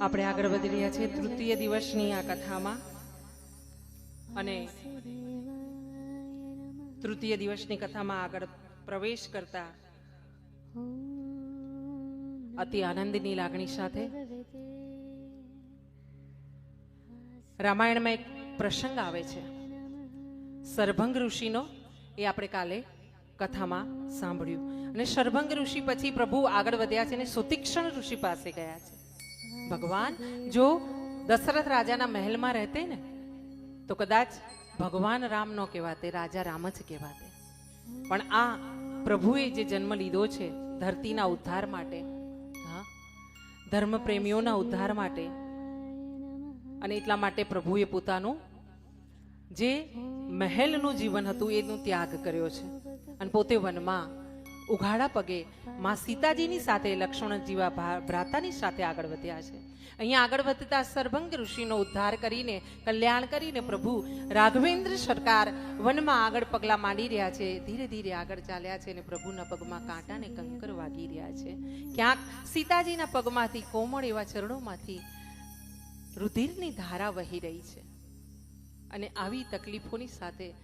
આપણે આગળ વધી રહ્યા છીએ તૃતીય દિવસની આ કથામાં. અને તૃતીય દિવસની કથામાં આગળ પ્રવેશ કરતા અતિ આનંદની લાગણી સાથે રામાયણમાં એક પ્રસંગ આવે છે. સરભંગ ઋષિનો એ આપણે કાલે કથામાં સાંભળ્યું. અને સરભંગ ઋષિ પછી પ્રભુ આગળ વધ્યા છે અને સુતિક્ષણ ઋષિ પાસે ગયા છે. ભગવાન જો દશરથ રાજાના મહેલમાં રહેતે ને, તો કદાચ ભગવાન રામ નો કહેવાતે, રાજા રામ જ કહેવાતે. પણ આ પ્રભુએ જે જન્મ લીધો છે, ધરતીના ઉદ્ધાર માટે, હા ધર્મ પ્રેમીઓના ઉદ્ધાર માટે, અને એટલા માટે પ્રભુએ પોતાનું જે મહેલનું જીવન હતું, એનું ત્યાગ કર્યો છે. અને પોતે વનમાં ઉઘાડા પગે માં સીતાજીની સાથે લક્ષ્મણ જેવા ભ્રાતાની સાથે આગળ વધ્યા છે. અહીંયા આગળ વધતા સરભંગ ઋષિનો ઉદ્ધાર કરીને કલ્યાણ કરીને પ્રભુ રાઘવેન્દ્ર સરકાર વનમાં આગળ પગલા માંડી રહ્યા છે ધીરે ધીરે આગળ ચાલ્યા છે અને પ્રભુના પગમાં કાંટાને કંકર વાગી રહ્યા છે. ક્યાંક સીતાજીના પગમાંથી કોમળ એવા ચરણોમાંથી રુધિરની ધારા વહી રહી છે. અને આવી તકલીફોની સાથે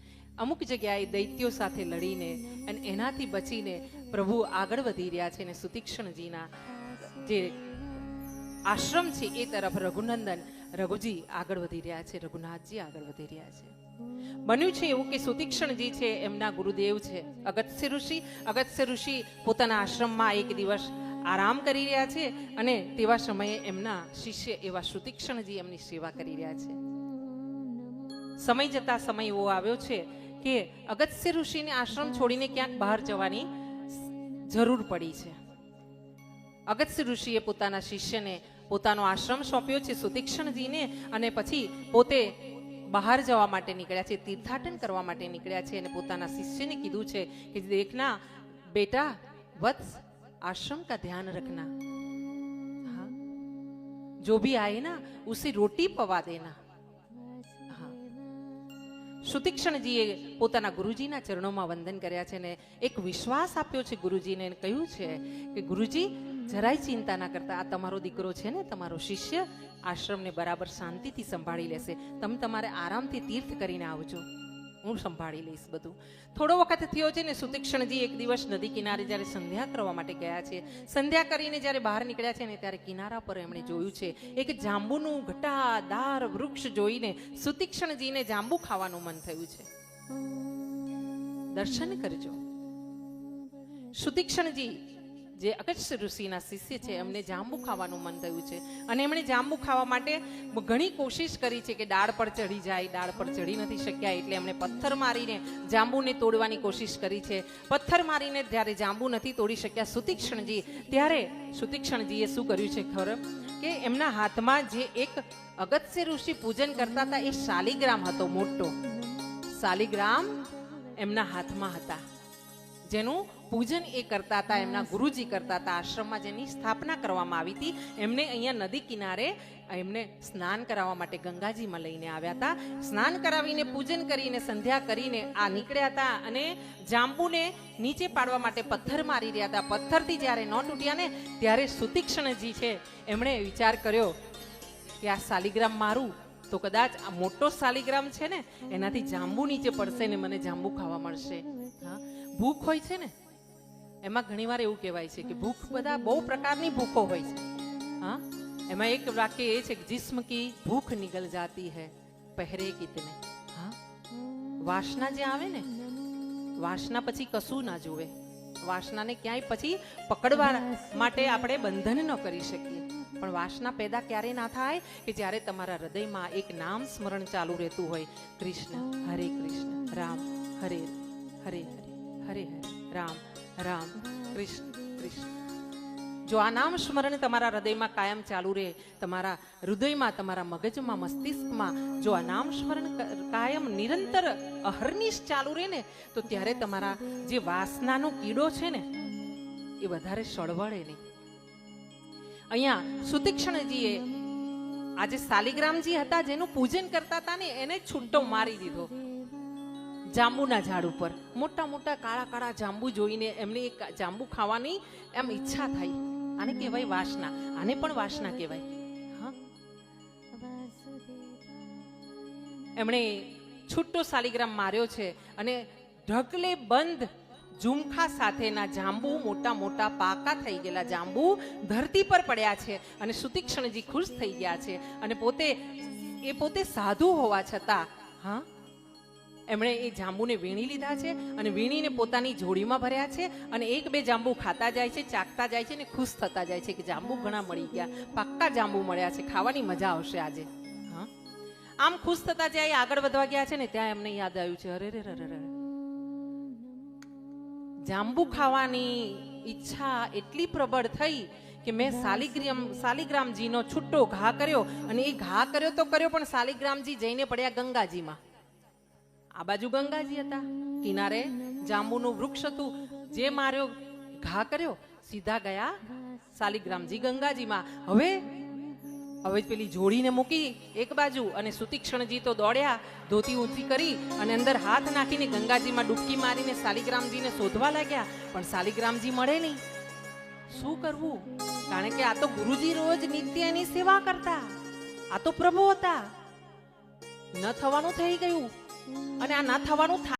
અમુક જગ્યાએ દૈત્યો સાથે લડીને અને એનાથી બચીને પ્રભુ આગળ વધી રહ્યા છે અને સુતીક્ષણજીના જે આશ્રમ છે એ તરફ રઘુનંદન રઘુજી આગળ વધી રહ્યા છે, રઘુનાથજી આગળ વધી રહ્યા છે. બન્યું છે એવું કે સુતીક્ષણજી છે, એમના ગુરુદેવ છે. અગત્ય ઋષિ અગત્ય ઋષિ પોતાના આશ્રમમાં એક દિવસ આરામ કરી રહ્યા છે અને તેવા સમયે એમના શિષ્ય એવા સુતીક્ષણજી એમની સેવા કરી રહ્યા છે. સમય જતા સમય એવો આવ્યો છે કે અગત્ય ઋષિને આશ્રમ છોડીને ક્યાંક બહાર જવાની જરૂર પડી છે અગત્ય ઋષિએ પોતાના શિષ્યને પોતાનો આશ્રમ સોંપ્યો છે સુતીક્ષણજીને અને પછી પોતે બહાર જવા માટે નીકળ્યા છે તીર્થાટન કરવા માટે નીકળ્યા છે અને પોતાના શિષ્યને કીધું છે કે દેખના બેટા વત્સ आश्रम का ध्यान रखना हाँ जो भी आए ना उसे रोटी पवा देना હા સુતીક્ષણજીએ પોતાના ગુરુજીના ચરણોમાં વંદન કર્યા છે ને એક વિશ્વાસ આપ્યો છે ગુરુજીને કહ્યું છે કે ગુરુજી, જરાય ચિંતા ના કરતા. આ તમારો દીકરો છે ને, તમારો શિષ્ય આશ્રમને બરાબર શાંતિથી સંભાળી લેશે. તમે તમારે આરામથી તીર્થ કરીને આવજો. હું સંભાળી લઈશ બધું. થોડો વખત થયો છે ને, સુતીક્ષણજી એક દિવસ નદી કિનારે જ્યારે સંધ્યા કરવા માટે ગયા છે. સંધ્યા કરીને જ્યારે બહાર નીકળ્યા છે ને, ત્યારે કિનારા પર એમણે જોયું છે, એક જાંબુનું ઘટાદાર વૃક્ષ જોઈને સુતીક્ષણજીને જાંબુ ખાવાનું મન થયું છે. દર્શન કરજો. સુતીક્ષણજી જે અગસ્ત ઋષિના શિષ્ય છે, એમને જાંબુ ખાવાનું મન થયું છે. અને એમણે જાંબુ ખાવા માટે ઘણી કોશિશ કરી છે કે ડાળ પર ચડી જાય, ડાળ પર ચડી નથી શક્યા, એટલે એમણે પથ્થર મારીને જાંબુને તોડવાની કોશિશ કરી છે. પથ્થર મારીને જ્યારે જાંબુ નથી તોડી શક્યા સુતીક્ષણજી, ત્યારે સુતીક્ષણજીએ શું કર્યું છે ખબર? કે એમના હાથમાં જે એક અગત્ય ઋષિ પૂજન કરતા હતા એ શાલિગ્રામ હતો મોટો. શાલિગ્રામ એમના હાથમાં હતા. જેનું પૂજન એ કરતા હતા, એમના ગુરુજી કરતા હતા, આશ્રમમાં જેની સ્થાપના કરવામાં આવી હતી, એમને અહીંયા નદી કિનારે એમને સ્નાન કરાવવા માટે ગંગાજીમાં લઈને આવ્યા હતા. સ્નાન કરાવીને, પૂજન કરીને, સંધ્યા કરીને આ નીકળ્યા હતા અને જાંબુને નીચે પાડવા માટે પથ્થર મારી રહ્યા હતા. પથ્થરથી જ્યારે ન તૂટ્યા ને, ત્યારે સુતીક્ષણજી છે, એમણે વિચાર કર્યો કે આ શાલિગ્રામ મારું. તો કદાચ આ મોટો શાલિગ્રામ છે ને, એનાથી જાંબુ નીચે પડશે ને મને જાંબુ ખાવા મળશે. ભૂખ હોય છે ને? એમાં ઘણીવાર એવું કહેવાય છે કે ભૂખ બધા બહુ પ્રકારની ભૂખો હોય છે. હા? એમાં એક વાક્ય એ છે કે જિસ્મ કી ભૂખ નિકલ જાતી હૈ પહેરે કિતને. હા? વાસના જે આવે ને, વાસના પછી કશું ના જોવે વાસનાને ક્યાંય પછી પકડવા માટે આપણે બંધન ન કરી શકીએ. પણ વાસના પેદા ક્યારે ના થાય કે જ્યારે તમારા હૃદયમાં એક નામ સ્મરણ ચાલુ રહેતું હોય. કૃષ્ણ, હરે કૃષ્ણ, રામ, હરે હરે હરે હરે. રામ રામ, કૃષ્ણ કૃષ્ણ. જો આ નામ સ્મરણ તમારા હૃદયમાં કાયમ ચાલુ રહે, તમારા હૃદયમાં, તમારા મગજમાં, મસ્તિષ્કમાં જો આ નામ સ્મરણ કાયમ નિરંતર અહર્નિશ ચાલુ રહે ને, તો ત્યારે તમારા જે વાસનાનો કીડો છે ને, એ વધારે સળવળે નહીં. અહીંયા સુતીક્ષણજીએ આજે શાલિગ્રામજી હતા, જેનું પૂજન કરતા હતા ને, એને છૂટો મારી દીધો. જાંબુના ઝાડ ઉપર. મોટા મોટા કાળા કાળા જાંબુ જોઈને એમને એક જાંબુ ખાવાની એમ ઈચ્છા થઈ. આને કહેવાય વાસના. આને પણ વાસના કહેવાય. એમણે છૂટો સાલિગ્રામ માર્યો છે અને ઢકલે બંધ ઝુમખા સાથેના જાંબુ મોટા મોટા પાકા થઈ ગયેલા જાંબુ ધરતી પર પડ્યા છે અને સુતીક્ષણજી ખુશ થઈ ગયા છે અને પોતે, એ પોતે સાધુ હોવા છતાં, હા એમણે એ જાંબુને વીણી લીધા છે અને વીણીને પોતાની જોડીમાં ભર્યા છે અને એક બે જાંબુ ખાતા જાય છે, ચાખતા જાય છે ને ખુશ થતા જાય છે કે જાંબુ ઘણા મળી ગયા. પાક્કા જાંબુ મળ્યા છે. ખાવાની મજા આવશે આજે. હા? આમ ખુશ થતા જાય, આગળ વધવા ગયા છે ને ત્યાં એમને યાદ આવ્યું છે. અરે રે રે જાંબુ ખાવાની ઈચ્છા એટલી પ્રબળ થઈ કે મેં શાલિગ્રામ શાલિગ્રામજીનો છૂટો ઘા કર્યો અને એ ઘા કર્યો તો કર્યો પણ શાલિગ્રામજી જઈને પડ્યા ગંગાજીમાં. આ બાજુ ગંગાજી હતા. કિનારે જાંબુનું વૃક્ષ હતું. જે માર્યો ઘા કર્યો, સીધા ગયા શાલિગ્રામજી ગંગાજીમાં. હવે હવે પેલી જોડીને મૂકી એક બાજુ અને સુતિક્ષણજી તો દોડ્યા, ધોતી ઊંચી કરી અને અંદર હાથ નાખીને ગંગાજીમાં ડૂબકી મારીને શાલિગ્રામજીને શોધવા લાગ્યા. પણ શાલિગ્રામજી મળે નહીં. શું કરવું? કારણ કે આ તો ગુરુજી રોજ નિત્ય એની સેવા કરતા. આ તો પ્રભુ હતા. ન થવાનું થઈ ગયું. અને આ ના થવાનું